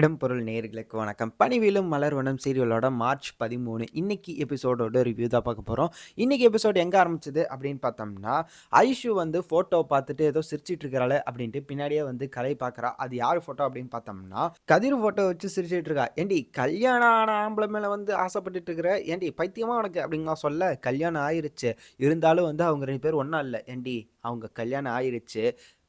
இடம்பொருள் நேர்களுக்கு வணக்கம். பணிவிலும் மலர்வனம் சீரியலோட மார்ச் பதிமூணு இன்னைக்கு எபிசோடோட ரிவ்யூ தான் பார்க்க போகிறோம் இன்னைக்கு எபிசோட் எங்கே ஆரம்பிச்சது அப்படின்னு பார்த்தோம்னா ஐஷு வந்து ஃபோட்டோ பார்த்துட்டு ஏதோ சிரிச்சிட்டு இருக்கிறாள் அப்படின்ட்டு பின்னாடியே வந்து கலை பார்க்குறா. அது யார் ஃபோட்டோ அப்படின்னு பார்த்தோம்னா கதிர் ஃபோட்டோ வச்சு சிரிச்சிட்டு இருக்கா. ஏண்டி கல்யாணம் ஆன ஆம்பளை மேலே வந்து ஆசைப்பட்டுட்டு இருக்கிற? ஏண்டி பைத்தியமா உனக்கு? அப்படின்லாம் சொல்ல கல்யாணம் ஆயிருச்சு. இருந்தாலும் வந்து அவங்க ரெண்டு பேர் ஒன்றா இல்லை. ஏண்டி அவங்க கல்யாணம் ஆயிருச்சு.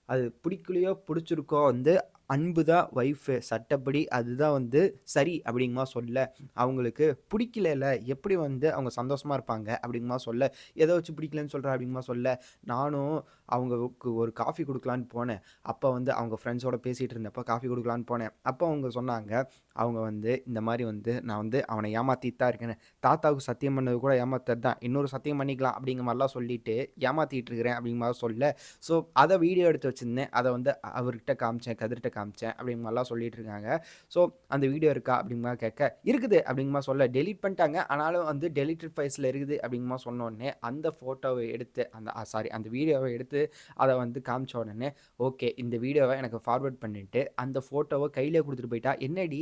அது பிடிக்கலையோ பிடிச்சிருக்கோ வந்து அன்பு தான் ஒய்ஃபு சட்டப்படி அதுதான் வந்து சரி அப்படிங்கமா சொல்ல. அவங்களுக்கு பிடிக்கல எப்படி வந்து அவங்க சந்தோஷமாக இருப்பாங்க அப்படிங்கமா சொல்ல. எதை வச்சு பிடிக்கலன்னு சொல்கிற அப்படிங்கமா சொல்ல. நானும் அவங்களுக்கு ஒரு காஃபி கொடுக்கலான்னு போனேன். அப்போ வந்து அவங்க ஃப்ரெண்ட்ஸோட பேசிகிட்டு இருந்தப்போ காஃபி கொடுக்கலான்னு போனேன். அப்போ அவங்க சொன்னாங்க அவங்க வந்து இந்த மாதிரி வந்து நான் வந்து அவனை ஏமாற்றிட்டு தான் இருக்கேன் தாத்தாவுக்கு சத்தியம் பண்ணது கூட ஏமாத்தது தான். இன்னொரு சத்தியம் பண்ணிக்கலாம் அப்படிங்கிற மாதிரிலாம் சொல்லிட்டு ஏமாற்றிட்டு இருக்கிறேன் அப்படிங்கிற மாதிரி சொல்ல. ஸோ அதை வீடியோ எடுத்து வச்சுருந்தேன். அதை வந்து அவர்கிட்ட காமிச்சேன் கதிர்கிட்ட காமிச்சேன் அப்படிங்கிற மாதிரிலாம் சொல்லிட்டு இருக்காங்க ஸோ அந்த வீடியோ இருக்கா அப்படிங்கமா கேட்க இருக்குது அப்படிங்கமா சொல்ல டெலிட் பண்ணிட்டாங்க. ஆனாலும் வந்து டெலிட்டட் ஃபைல்ஸில் இருக்குது அப்படிங்கமா சொன்னோடனே அந்த ஃபோட்டோவை எடுத்து அந்த சாரி அந்த வீடியோவை எடுத்து அதை வந்து காமிச்ச உடனே ஓகே இந்த வீடியோவை எனக்கு ஃபார்வர்ட் பண்ணிவிட்டு அந்த ஃபோட்டோவை கையிலே கொடுத்துட்டு போயிட்டா என்னடி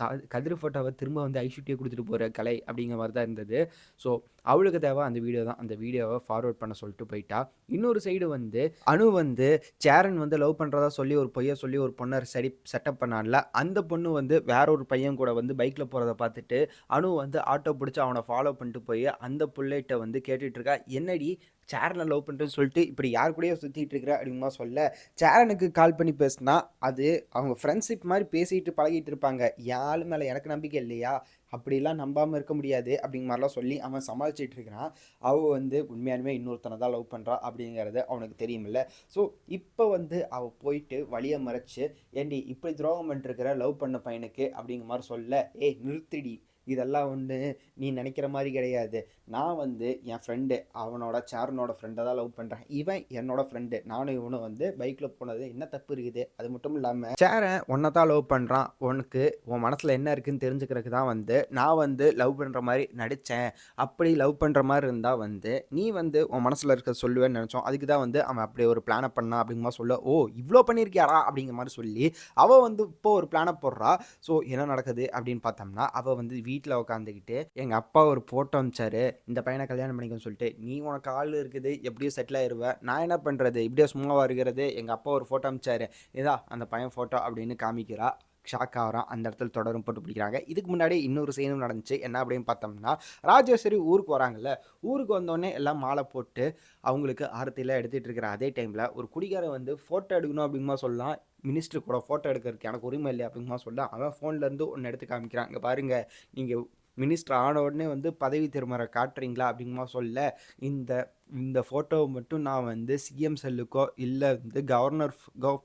க கதிர் ஃபோட்டோவை திரும்ப வந்து ஐஷுட்டியை கொடுத்துட்டு போகிற கலை அப்படிங்கிற மாதிரி தான் இருந்தது. ஸோ அவளுக்கு தேவை அந்த வீடியோ தான். அந்த வீடியோவை ஃபார்வர்ட் பண்ண சொல்லிட்டு போயிட்டா. இன்னொரு சைடு வந்து அணு வந்து சேரன் வந்து லவ் பண்ணுறதா சொல்லி ஒரு பொய்யை சொல்லி ஒரு பொண்ணை சரி செட்டப் பண்ணான்ல. அந்த பொண்ணு வந்து வேற ஒரு பையன் கூட வந்து பைக்கில் போகிறத பார்த்துட்டு அணு வந்து ஆட்டோ பிடிச்சி அவனை ஃபாலோ பண்ணிட்டு போய் அந்த பிள்ளைகிட்ட வந்து கேட்டுட்ருக்கா என்னடி சேரனை லவ் பண்ணுறேன்னு சொல்லிட்டு இப்படி யார் கூடயோ சுற்றிட்டு இருக்கிற அப்படிமா சொல்ல சேரனுக்கு கால் பண்ணி பேசினா அது அவங்க ஃப்ரெண்ட்ஷிப் மாதிரி பேசிட்டு பழகிட்டு இருப்பாங்க. யாரு மேலே எனக்கு நம்பிக்கை இல்லையா? அப்படிலாம் நம்பாமல் இருக்க முடியாது அப்படிங்கிற மாதிரிலாம் சொல்லி அவன் சமாளிச்சிட்டு இருக்கிறான். அவள் வந்து உண்மையானுமே இன்னொருத்தனை தான் லவ் பண்ணுறா அப்படிங்கிறது அவனுக்கு தெரியுமில்ல. ஸோ இப்போ வந்து அவள் போயிட்டு வழியை மறைச்சு ஏண்டி இப்படி துரோகம் பண்ணிருக்கிற லவ் பண்ண பையனுக்கு அப்படிங்கிற மாதிரி சொல்ல ஏய் நிறுத்திடி. இதெல்லாம் ஒன்று நீ நினைக்கிற மாதிரி கிடையாது. நான் வந்து என் ஃப்ரெண்டு அவனோட சாரனோட ஃப்ரெண்டை தான் லவ் பண்ணுறேன் இவன் என்னோட ஃப்ரெண்டு நானும் இவனும் வந்து பைக்கில் போனது என்ன தப்பு இருக்குது? அது மட்டும் இல்லாமல் சேரன் உன்னை தான் லவ் பண்ணுறான் உனக்கு உன் மனசில் என்ன இருக்குதுன்னு தெரிஞ்சுக்கிறதுக்கு தான் வந்து நான் வந்து லவ் பண்ணுற மாதிரி நடித்தேன் அப்படி லவ் பண்ணுற மாதிரி இருந்தால் வந்து நீ வந்து உன் மனசில் இருக்க சொல்லுவேன்னு நினச்சோம். அதுக்கு தான் வந்து அவன் அப்படி ஒரு பிளானை பண்ணான் அப்படிங்கிற மாதிரி சொல்ல ஓ இவ்வளோ பண்ணியிருக்கியாடா அப்படிங்கிற மாதிரி சொல்லி அவள் வந்து இப்போ ஒரு பிளானை போடுறா. ஸோ என்ன நடக்குது அப்படின்னு பார்த்தோம்னா அவள் வந்து வீ வீட்டில் உட்காந்துக்கிட்டு எங்கள் அப்பா ஒரு ஃபோட்டோ அமிச்சாரு இந்த பையனை கல்யாணம் பண்ணிக்கன்னு சொல்லிட்டு நீ உனக்கு ஆள் இருக்குது எப்படியும் செட்டில் ஆயிடுவேன் நான் என்ன பண்ணுறது இப்படியோ சும்மாவாக இருக்கிறது? எங்கள் அப்பா ஒரு ஃபோட்டோ அமிச்சாரு இதா அந்த பையன் ஃபோட்டோ அப்படின்னு காமிக்கிறா. ஷாக் ஆகிறான். அந்த இடத்துல தொடரும் போட்டு பிடிக்கிறாங்க. இதுக்கு முன்னாடி இன்னொரு சீனும் நடந்துச்சு. என்ன அப்படின்னு பார்த்தோம்னா ராஜேஸ்வரி ஊருக்கு வராங்கல்ல. ஊருக்கு வந்தோடனே எல்லாம் மாலை போட்டு அவங்களுக்கு ஆரத்தியில் எடுத்துகிட்டு இருக்கிற அதே டைமில் ஒரு குடிகாரன் வந்து ஃபோட்டோ எடுக்கணும் அப்படிங்கமா சொல்லலாம். மினிஸ்டர் கூட ஃபோட்டோ எடுக்கிறதுக்கு எனக்கு உரிமை இல்லை அப்படிங்கமா சொல்ல அவன் ஃபோன்லேருந்து ஒன்று எடுத்து காமிக்கிறான். இங்கே பாருங்கள் நீங்கள் மினிஸ்டர் ஆன உடனே வந்து பதவி திருமறை காட்டுறீங்களா அப்படிங்குமா சொல்ல இந்த இந்த ஃபோட்டோவை மட்டும் நான் வந்து சிஎம் செல்லுக்கோ இல்லை வந்து கவர்னர்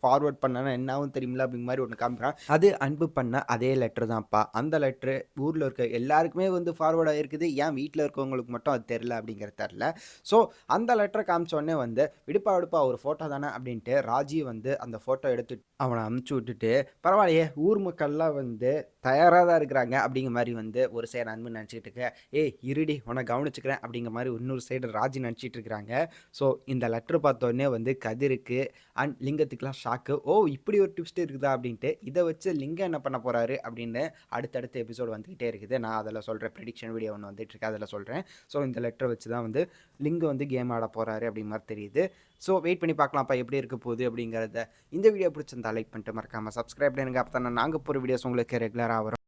ஃபார்வர்ட் பண்ணனா என்னாவும் தெரியுமில்ல அப்படிங்கிற மாதிரி ஒன்று காமிக்கிறான். அது அன்பு பண்ண அதே லெட்ரு தான்ப்பா. அந்த லெட்ரு ஊரில் இருக்க எல்லாருக்குமே வந்து ஃபார்வர்ட் ஆகிருக்குது ஏன் வீட்டில் இருக்கவங்களுக்கு மட்டும் அது தெரில அப்படிங்கிற தெரில ஸோ அந்த லெட்டரை காமிச்சோடனே வந்து விடுப்பா விடுப்பா ஒரு ஃபோட்டோ தானே அப்படின்ட்டு ராஜி வந்து அந்த ஃபோட்டோ எடுத்து அவனை அமுச்சு விட்டுட்டு பரவாயில்லையே ஊர் மக்கள்லாம் வந்து தயாராக தான் இருக்கிறாங்க அப்படிங்கிற மாதிரி வந்து ஒரு சைடு அன்பு நினச்சிக்கிட்டு இருக்க. ஏய் இருடி உன்னை கவனிச்சுக்கிறேன் அப்படிங்கிற மாதிரி இன்னொரு சைடு ராஜி நினச்சிட்டு இருக்கிறாங்க ஸோ இந்த லெட்ரு பார்த்தோன்னே வந்து கதிருக்கு அண்ட் லிங்கத்துக்குலாம் ஷாக்கு ஓ இப்படி ஒரு ட்விஸ்ட் இருக்குதா? அப்படின்ட்டு இதை வச்சு லிங்கம் என்ன பண்ண போகிறாரு அப்படின்னு அடுத்தடுத்த எபிசோடு வந்துக்கிட்டே இருக்குது. நான் அதில் சொல்கிறேன் ப்ரெடிக்ஷன் வீடியோ ஒன்று வந்துட்டு அதில் சொல்கிறேன் ஸோ இந்த லெட்டரை வச்சு தான் வந்து லிங்கம் வந்து கேம் ஆட போகிறாரு அப்படிங்கிற மாதிரி தெரியுது. ஸோ வெயிட் பண்ணி பார்க்கலாம்ப்பா எப்படி இருக்க போகுது அப்படிங்கிறத. இந்த வீடியோ பிடிச்சிருந்தா லைக் பண்ணிட்டு மறக்காமல் சப்ஸ்கிரைப் பண்ணுங்க அப்போ தான் நாங்கள் போகிற வீடியோஸ் உங்களுக்கு ரெகுலராக வரும்.